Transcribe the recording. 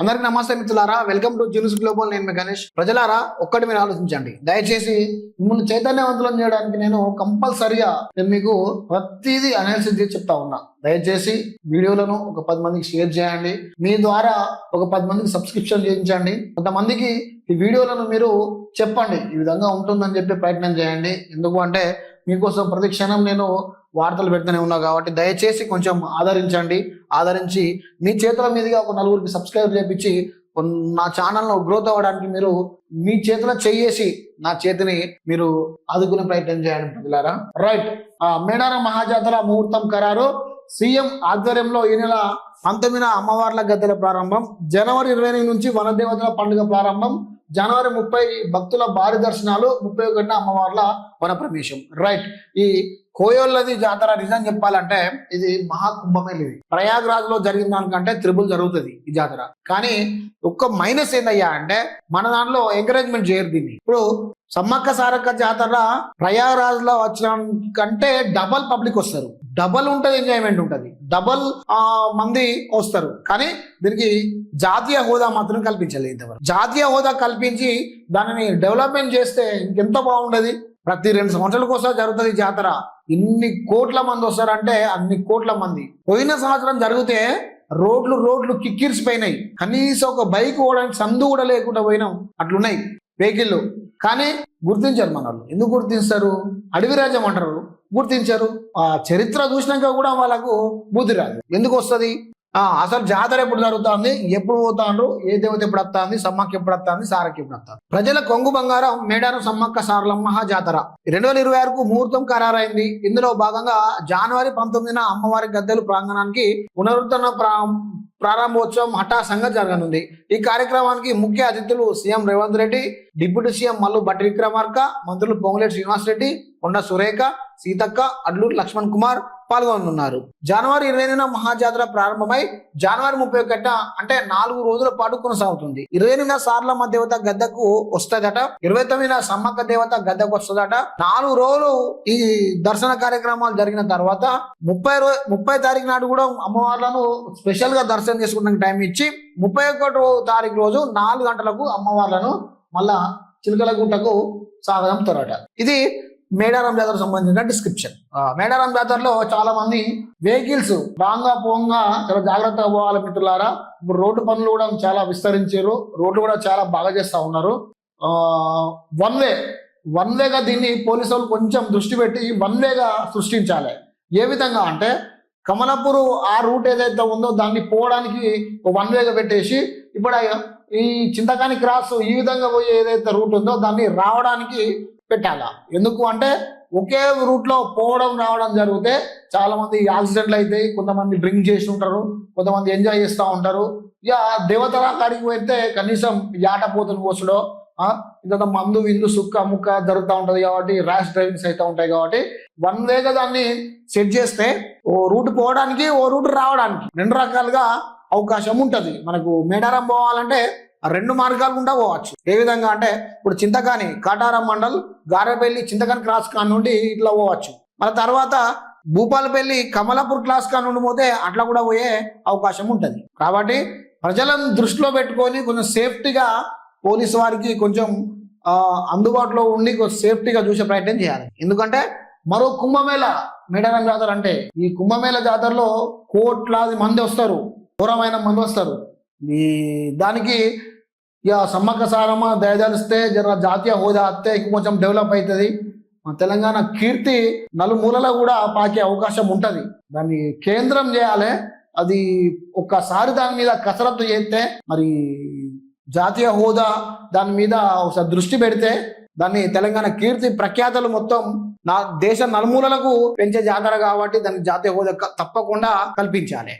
అందరికి నమస్తే మిత్రులారా. Welcome to Junis global. నేను మీ గణేష్. ప్రజలారా ఒక్కటి మీరు ఆలోచించండి. దయచేసి మిమ్మల్ని చైతన్యవంతులం చేయడానికి నేను కంపల్సరిగా నేను మీకు ప్రతిదీ అనాలిసిస్ చేసి చెప్తా ఉన్నా. దయచేసి వీడియోలను ఒక పది మందికి షేర్ చేయండి. మీ ద్వారా ఒక పది మందికి సబ్స్క్రిప్షన్ చేయించండి. కొంతమందికి ఈ వీడియోలను మీరు చెప్పండి. ఈ విధంగా ఉంటుందని చెప్పి ప్రయత్నం చేయండి. ఎందుకు అంటే మీకోసం ప్రతి క్షణం నేను వార్తలు పెడుతూనే ఉన్నా కాబట్టి దయచేసి కొంచెం ఆదరించండి. ఆదరించి మీ చేతుల మీదుగా ఒక నలుగురికి సబ్స్క్రైబ్ చేపించి నా ఛానల్ను గ్రోత్ అవ్వడానికి మీరు మీ చేతిలో చెయ్యేసి నా చేతిని మీరు ఆదుకునే ప్రయత్నం చేయండి. ప్రజలారా రైట్. మేడారం మహాజాతర ముహూర్తం ఖరారు. సీఎం ఆధ్వర్యంలో ఈ నెల పంతొమ్మిదిన అమ్మవార్ల గద్దెల ప్రారంభం జనవరి ఇరవై నుంచి నుంచి వనదేవతల పండుగ ప్రారంభం జనవరి ముప్పై భక్తుల భారీ దర్శనాలు ముప్పై ఒకటిన అమ్మవార్ల వన ప్రవేశం రైట్. ఈ కోయోళ్ళది జాతర నిజం చెప్పాలంటే ఇది మహాకుంభమే ఇది ప్రయాగ్రాజ్లో జరిగిన దానికంటే త్రిబుల్ జరుగుతుంది ఈ జాతర. కానీ ఒక్క మైనస్ ఏందయ్యా అంటే మన దాంట్లో ఎంకరేజ్మెంట్ చేయరు దీన్ని. ఇప్పుడు సమ్మక్క సారక్క జాతర ప్రయాగ్రాజ్లో వచ్చిన కంటే డబల్ పబ్లిక్ వస్తారు. డబల్ ఉంటది ఎంజాయ్మెంట్ ఉంటది. డబల్ మంది వస్తారు. కానీ దీనికి జాతీయ హోదా మాత్రం కల్పించలేదు ఇంతవరకు. జాతీయ హోదా కల్పించి దానిని డెవలప్మెంట్ చేస్తే ఇంకెంత బాగుండదు? ప్రతి రెండు సంవత్సరాలకు ఒకసారి జరుగుతుంది జాతర. ఇన్ని కోట్ల మంది వస్తారంటే అన్ని కోట్ల మంది. పోయిన సంవత్సరం జరిగితే రోడ్లు రోడ్లు కిక్కిరిసిపోయినాయి. కనీసం ఒక బైక్ పోవడానికి సందు కూడా లేకుండా పోయినాం. అట్లున్నాయి వెహికల్ కానీ గుర్తించారు మన వాళ్ళు. ఎందుకు గుర్తిస్తారు అడవి రాజ్యం అంటారు. గుర్తించారు. ఆ చరిత్ర చూసినాక కూడా వాళ్ళకు బుద్ధి రాదు. ఎందుకు వస్తుంది? అసలు జాతర ఎప్పుడు జరుగుతుంది? ఎప్పుడు పోతాండ్రు? ఏ దేవత ఎప్పుడు వస్తుంది? సమ్మక్క ఎప్పుడు వస్తుంది? సారకి ఎప్పుడు వస్తుంది? ప్రజల కొంగు బంగారం మేడారం సమ్మక్క సారలమ్మ జాతర రెండు వేల ఇరవై ఆరుకు ముహూర్తం ఖరారైంది. ఇందులో భాగంగా జనవరి పంతొమ్మిదిన అమ్మవారి గద్దెలు ప్రాంగణానికి పునరుద్ధరణ ప్రా ప్రారంభోత్సవం హఠాసంగా జరగనుంది. ఈ కార్యక్రమానికి ముఖ్య అతిథులు CM Revanth Reddy deputy CM Mallu Bhatti Vikramarka మంత్రులు పొంగులేటి శ్రీనివాస్ రెడ్డి కొండ సురేఖ సీతక్క అడ్లూరు లక్ష్మణ్ కుమార్ పాల్గొనున్నారు. జనవరి ఇరవై ఎనిమిదిన మహాజాతర ప్రారంభమై జనవరి ముప్పై ఒకట అంటే నాలుగు రోజుల పాటు కొనసాగుతుంది. ఇరవై ఎనిమిదిన సార్లమ్మ దేవత గద్దకు వస్తుందట. ఇరవై తొమ్మిదిన సమ్మక్క దేవత గద్దకు వస్తుందట. నాలుగు రోజులు ఈ దర్శన కార్యక్రమాలు జరిగిన తర్వాత ముప్పై రోజు ముప్పై తారీఖు నాడు కూడా అమ్మవార్లను స్పెషల్గా దర్శనం చేసుకోవడానికి టైం ఇచ్చి ముప్పై ఒకటో తారీఖు రోజు నాలుగు గంటలకు అమ్మవార్లను మళ్ళా చిలకలగుంటకు సాగంపుతారట ఇది మేడారం జాతర సంబంధించిన డిస్క్రిప్షన్ మేడారం జాతరలో చాలా మంది వెహికల్స్ రాంగా పోంగా చాలా జాగ్రత్తగా పోవాలి మిత్రులారా. ఇప్పుడు రోడ్డు పనులు కూడా చాలా విస్తరించారు. రోడ్లు కూడా చాలా బాగా చేస్తా ఉన్నారు. వన్ వే వన్ వేగా దీన్ని పోలీసు వాళ్ళు కొంచెం దృష్టి పెట్టి వన్ వేగా సృష్టించాలి. ఏ విధంగా అంటే కమలపూర్ ఆ రూట్ ఏదైతే ఉందో దాన్ని పోవడానికి వన్ వేగా పెట్టేసి ఇప్పుడు ఈ చింతకాని క్రాస్ ఈ విధంగా పోయే ఏదైతే రూట్ ఉందో దాన్ని రావడానికి పెట్టాలా? ఎందుకు అంటే ఒకే రూట్లో పోవడం రావడం జరిగితే చాలా మంది యాక్సిడెంట్లు అవుతాయి కొంతమంది డ్రింక్ చేసి ఉంటారు కొంతమంది ఎంజాయ్ చేస్తూ ఉంటారు. ఇక దేవతల కాడికి పోతే కనీసం యాటపోతుని కోసడో ఇంకా మందు విందు సుక్క ముక్క జరుగుతూ ఉంటది కాబట్టి ర్యాష్ డ్రైవింగ్స్ అయితే ఉంటాయి కాబట్టి వన్ వేగా దాన్ని సెట్ చేస్తే ఓ రూట్ పోవడానికి ఓ రూట్ రావడానికి రెండు రకాలుగా అవకాశం ఉంటుంది. మనకు మేడారం పోవాలంటే రెండు మార్గాలు గుండా పోవచ్చు. ఏ విధంగా అంటే ఇప్పుడు చింతకాని కాటారం మండల్ గారెపల్లి చింతకాని క్రాస్ కాని నుండి ఇట్లా పోవచ్చు. మళ్ళీ తర్వాత భూపాలపల్లి కమలాపూర్ క్లాస్ కాని నుండి పోతే అట్లా కూడా పోయే అవకాశం ఉంటుంది. కాబట్టి ప్రజలను దృష్టిలో పెట్టుకొని కొంచెం సేఫ్టీగా పోలీసు వారికి కొంచెం అందుబాటులో ఉండి కొంచెం సేఫ్టీగా చూసే ప్రయత్నం చేయాలి. ఎందుకంటే మరో కుంభమేళ మేడారం జాతర అంటే ఈ కుంభమేళ జాతరలో కోట్లాది మంది వస్తారు. ఘోరమైన మంది వస్తారు. ఈ దానికి ఇక సమ్మక్క సారమ్మ దయదలిస్తే జర జాతీయ హోదా అత్తే కొంచెం డెవలప్ అవుతుంది మన తెలంగాణ కీర్తి నలుమూలలో కూడా పాకే అవకాశం ఉంటుంది. దాన్ని కేంద్రం చేయాలి. అది ఒక్కసారి దాని మీద కసరత్తు చేస్తే మరి జాతీయ హోదా దాని మీద ఒకసారి దృష్టి పెడితే దాన్ని తెలంగాణ కీర్తి ప్రఖ్యాతలు మొత్తం నా దేశ నలుమూలలకు పెంచే జాతర కాబట్టి దానికి జాతీయ హోదా తప్పకుండా కల్పించాలి.